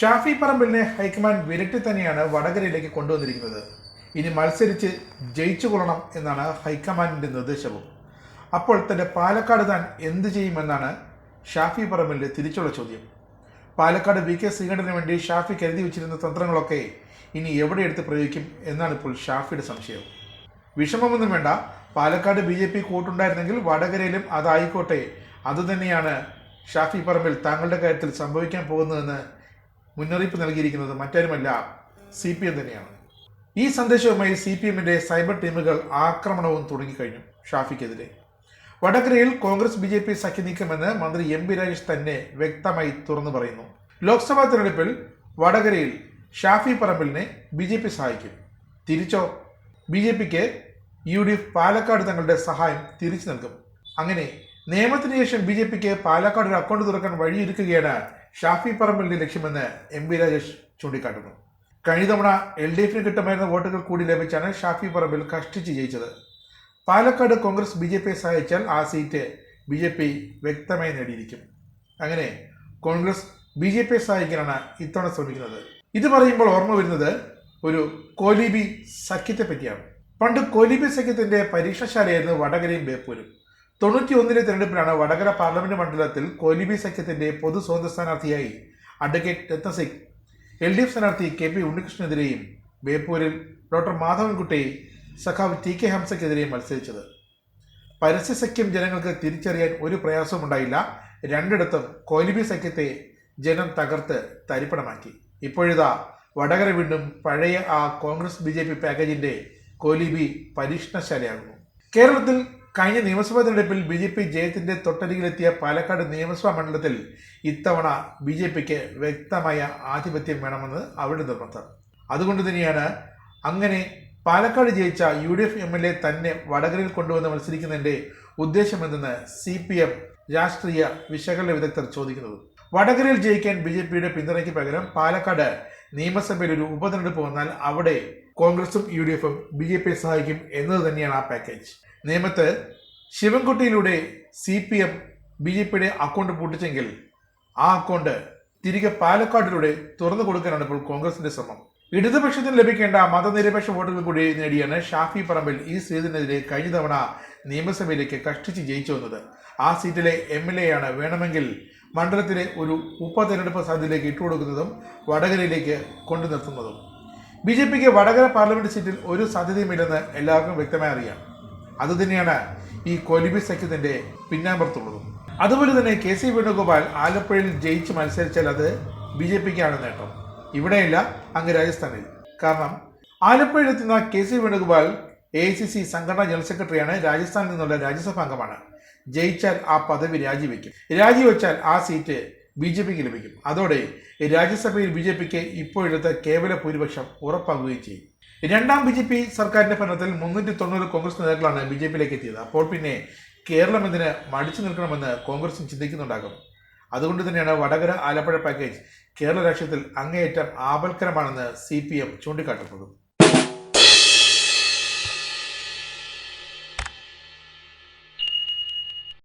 Shafi പറമ്പിലിനെ high command വിരട്ടി തന്നെയാണ് വടകരയിലേക്ക് കൊണ്ടുവന്നിരിക്കുന്നത്. ഇനി മത്സരിച്ച് ജയിച്ചു കൊള്ളണം എന്നാണ് ഹൈക്കമാൻഡിന്റെ നിർദ്ദേശവും. അപ്പോൾ തന്റെ പാലക്കാട് താൻ എന്ത് ചെയ്യുമെന്നാണ് ഷാഫി പറമ്പിലിന്റെ തിരിച്ചുള്ള ചോദ്യം. പാലക്കാട് വി കെ ശ്രീകണ്ഠന് വേണ്ടി ഷാഫി കരുതി വെച്ചിരുന്ന തന്ത്രങ്ങളൊക്കെ ഇനി എവിടെ എടുത്ത് പ്രയോഗിക്കും എന്നാണ് ഇപ്പോൾ ഷാഫിയുടെ സംശയം. വിഷമമൊന്നും വേണ്ട. പാലക്കാട് ബി ജെ പി കൂട്ടുണ്ടായിരുന്നെങ്കിൽ വടകരയിലും അതായിക്കോട്ടെ. അതുതന്നെയാണ് ഷാഫി പറമ്പിൽ താങ്കളുടെ കാര്യത്തിൽ സംഭവിക്കാൻ പോകുന്നതെന്ന് മുന്നറിയിപ്പ് നൽകിയിരിക്കുന്നത് മറ്റാരുമല്ല സി പി എം തന്നെയാണ്. ഈ സന്ദേശവുമായി സി പി എമ്മിന്റെ സൈബർ ടീമുകൾ ആക്രമണവും തുടങ്ങിക്കഴിഞ്ഞു ഷാഫിക്കെതിരെ. വടകരയിൽ കോൺഗ്രസ് ബി ജെ പി സഖ്യനീക്കമെന്ന് മന്ത്രി എം പി രാജേഷ് തന്നെ വ്യക്തമായി തുറന്നു പറയുന്നു. ലോക്സഭാ തെരഞ്ഞെടുപ്പിൽ വടകരയിൽ ഷാഫി പറമ്പിലിനെ ബി ജെ പി സഹായിക്കും. തിരിച്ചോ? ബി ജെ പിക്ക് യു ഡി എഫ് പാലക്കാട് തങ്ങളുടെ സഹായം തിരിച്ചു നൽകും. അങ്ങനെ നിയമത്തിന് ശേഷം ബി ജെ പിക്ക് പാലക്കാട് ഒരു അക്കൗണ്ട് തുറക്കാൻ വഴിയൊരുക്കുകയാണ് ഷാഫി പറമ്പലിന്റെ ലക്ഷ്യമെന്ന് എം വി രാജേഷ് ചൂണ്ടിക്കാട്ടുന്നു. കഴിഞ്ഞ തവണ എൽ ഡി എഫിന് കിട്ടുമായിരുന്ന വോട്ടുകൾ കൂടി ലഭിച്ചാണ് ഷാഫി പറമ്പിൽ കഷ്ടിച്ച് ജയിച്ചത്. പാലക്കാട് കോൺഗ്രസ് ബി ജെ പിയെ സഹായിച്ചാൽ ആ സീറ്റ് ബി ജെ പി വ്യക്തമായി നേടിയിരിക്കും. അങ്ങനെ കോൺഗ്രസ് ബി ജെ പിയെ സഹായിക്കാനാണ് ഇത്തവണ ശ്രമിക്കുന്നത്. ഇത് പറയുമ്പോൾ ഓർമ്മ വരുന്നത് ഒരു കോലിബി സഖ്യത്തെ പറ്റിയാണ് പണ്ട് കോലിബി സഖ്യത്തിന്റെ പരീക്ഷാശാലയായിരുന്നു വടകരയും ബേപ്പൂരും. തൊണ്ണൂറ്റി ഒന്നിലെ തെരഞ്ഞെടുപ്പിലാണ് വടകര പാർലമെന്റ് മണ്ഡലത്തിൽ കോലിബി സഖ്യത്തിന്റെ പൊതു സ്വതന്ത്ര സ്ഥാനാർത്ഥിയായി advocate Ratnasingh L D F സ്ഥാനാർത്ഥി കെ പി ഉണ്ണികൃഷ്ണനെതിരെയും ബേപ്പൂരിൽ ഡോക്ടർ മാധവൻകുട്ടി സഖാവ് ടി കെ ഹംസയ്ക്കെതിരെയും മത്സരിച്ചത്. പരസ്യ സഖ്യം ജനങ്ങൾക്ക് തിരിച്ചറിയാൻ ഒരു പ്രയാസവും ഉണ്ടായില്ല. രണ്ടിടത്തും കോലിബി സഖ്യത്തെ ജനം തകർത്ത് തരിപ്പണമാക്കി. ഇപ്പോഴിതാ വടകര വീണ്ടും പഴയ ആ കോൺഗ്രസ് ബി ജെ പി പാക്കേജിന്റെ കോലിബി പരീക്ഷണശാലയാകുന്നു. കേരളത്തിൽ കഴിഞ്ഞ നിയമസഭാ തെരഞ്ഞെടുപ്പിൽ ബി ജെ പി ജയത്തിന്റെ തൊട്ടരികിലെത്തിയ പാലക്കാട് നിയമസഭാ മണ്ഡലത്തിൽ ഇത്തവണ ബി ജെ പിക്ക് വ്യക്തമായ ആധിപത്യം വേണമെന്ന് അവരുടെ നിർബന്ധം. അതുകൊണ്ട് തന്നെയാണ് അങ്ങനെ പാലക്കാട് ജയിച്ച U D F M L A തന്നെ വടകരയിൽ കൊണ്ടുവന്ന് മത്സരിക്കുന്നതിന്റെ ഉദ്ദേശമെന്തെന്ന് സി പി എം രാഷ്ട്രീയ വിശകലന വിദഗ്ധർ ചോദിക്കുന്നത്. വടകരയിൽ ജയിക്കാൻ ബി ജെ പിയുടെ പിന്തുണയ്ക്ക് പകരം പാലക്കാട് നിയമസഭയിൽ ഒരു ഉപതെരഞ്ഞെടുപ്പ് വന്നാൽ അവിടെ കോൺഗ്രസും യു ഡി എഫും ബി ജെ പിയെ സഹായിക്കും എന്നത് തന്നെയാണ് ആ പാക്കേജ്. നേമത്ത് ശിവൻകുട്ടിയിലൂടെ C P M B J പിയുടെ അക്കൗണ്ട് പൂട്ടിച്ചെങ്കിൽ ആ അക്കൗണ്ട് തിരികെ പാലക്കാടിലൂടെ തുറന്നു കൊടുക്കാനാണ് ഇപ്പോൾ കോൺഗ്രസിന്റെ ശ്രമം. ഇടതുപക്ഷത്തിന് ലഭിക്കേണ്ട മതനിരപേക്ഷ വോട്ടുകൾ കൂടി നേടിയാണ് ഷാഫി പറമ്പിൽ ഈ സീറ്റിനെതിരെ കഴിഞ്ഞ തവണ നിയമസഭയിലേക്ക് കഷ്ടിച്ച് ജയിച്ചു വന്നത്. ആ സീറ്റിലെ എം എൽ എ ആണ് വേണമെങ്കിൽ മണ്ഡലത്തിലെ ഒരു ഉപതെരഞ്ഞെടുപ്പ് സാധ്യതയിലേക്ക് ഇട്ടുകൊടുക്കുന്നതും വടകരയിലേക്ക് കൊണ്ടു നിർത്തുന്നതും. ബി ജെ പിക്ക് വടകര പാർലമെന്റ് സീറ്റിൽ ഒരു സാധ്യതയുമില്ലെന്ന് എല്ലാവർക്കും വ്യക്തമായി അറിയാം. അതുതന്നെയാണ് ഈ കൊലിബി സഖ്യത്തിന്റെ പിന്നാമ്പുറത്തുള്ളതും. അതുപോലെ തന്നെ കെ സി വേണുഗോപാൽ ആലപ്പുഴയിൽ ജയിച്ച് മത്സരിച്ചാൽ അത് ബി ജെ പിക്കാണ് നേട്ടം. ഇവിടെയല്ല അങ്ങ് രാജസ്ഥാനിൽ. കാരണം ആലപ്പുഴയിലെത്തുന്ന K C Venugopal A I C C സംഘടനാ ജനറൽ സെക്രട്ടറിയാണ്. രാജസ്ഥാനിൽ നിന്നുള്ള രാജ്യസഭാ അംഗമാണ്. ജയിച്ചാൽ ആ പദവി രാജിവെക്കും. രാജിവെച്ചാൽ ആ സീറ്റ് ബി ജെ പിക്ക് ലഭിക്കും. അതോടെ രാജ്യസഭയിൽ ബി ജെ പിക്ക് ഇപ്പോഴത്തെ കേവല ഭൂരിപക്ഷം ഉറപ്പാകുകയും ചെയ്യും. രണ്ടാം ബി ജെ പി സർക്കാരിന്റെ ഭരണത്തിൽ മുന്നൂറ്റി തൊണ്ണൂറ് കോൺഗ്രസ് നേതാക്കളാണ് ബി ജെ പിയിലേക്ക് എത്തിയത്. അപ്പോൾ പിന്നെ കേരളം എന്തിന് മടിച്ചു നിൽക്കണമെന്ന് കോൺഗ്രസും ചിന്തിക്കുന്നുണ്ടാകും. അതുകൊണ്ട് തന്നെയാണ് വടകര ആലപ്പുഴ പാക്കേജ് കേരള രാഷ്ട്രീയത്തിൽ അങ്ങേയറ്റം ആപൽക്കരമാണെന്ന് സി പി എം ചൂണ്ടിക്കാട്ടുന്നത്.